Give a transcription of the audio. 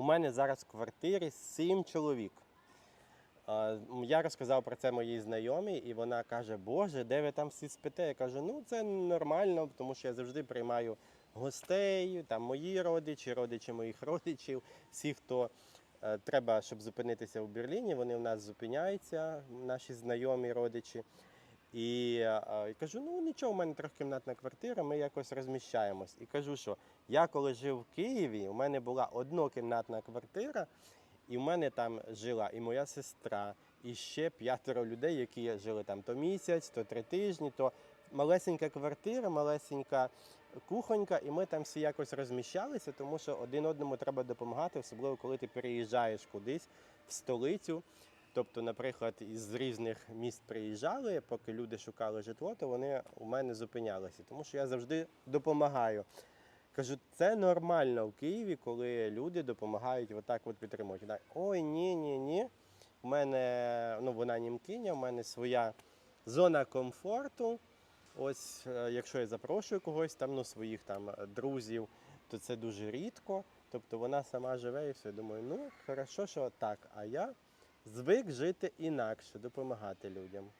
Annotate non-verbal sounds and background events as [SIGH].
У мене зараз в квартирі сім чоловік. Я розказав про це моїй знайомій, і вона каже: Боже, де ви там всі спите? Я кажу, ну це нормально, тому що я завжди приймаю гостей, там мої родичі, родичі моїх [LAUGHS] родичів, всі, хто е, треба, щоб зупинитися в Берліні, вони в нас зупиняються, наші знайомі родичі. І е, е, кажу, ну нічого, у мене трьохкімнатна квартира, ми якось розміщаємось. І кажу, що я коли жив в Києві, у мене була однокімнатна квартира, і в мене там жила і моя сестра, і ще п'ятеро людей, які жили там то місяць, то три тижні, то малесенька квартира, малесенька кухонька, і ми там всі якось розміщалися, тому що один одному треба допомагати, особливо коли ти переїжджаєш кудись в столицю. Тобто, наприклад, із різних міст приїжджали, поки люди шукали житло, то вони у мене зупинялися, тому що я завжди допомагаю. Кажу, це нормально в Києві, коли люди допомагають отак от підтримують. Ой, ні, ні, ні. У мене ну вона німкиня, у мене своя зона комфорту. Ось, е, якщо я запрошую когось там, ну своїх там е, друзів, то це дуже рідко. Тобто вона сама живе і все. Думаю, ну хорошо, що так. А я звик жити інакше, допомагати людям.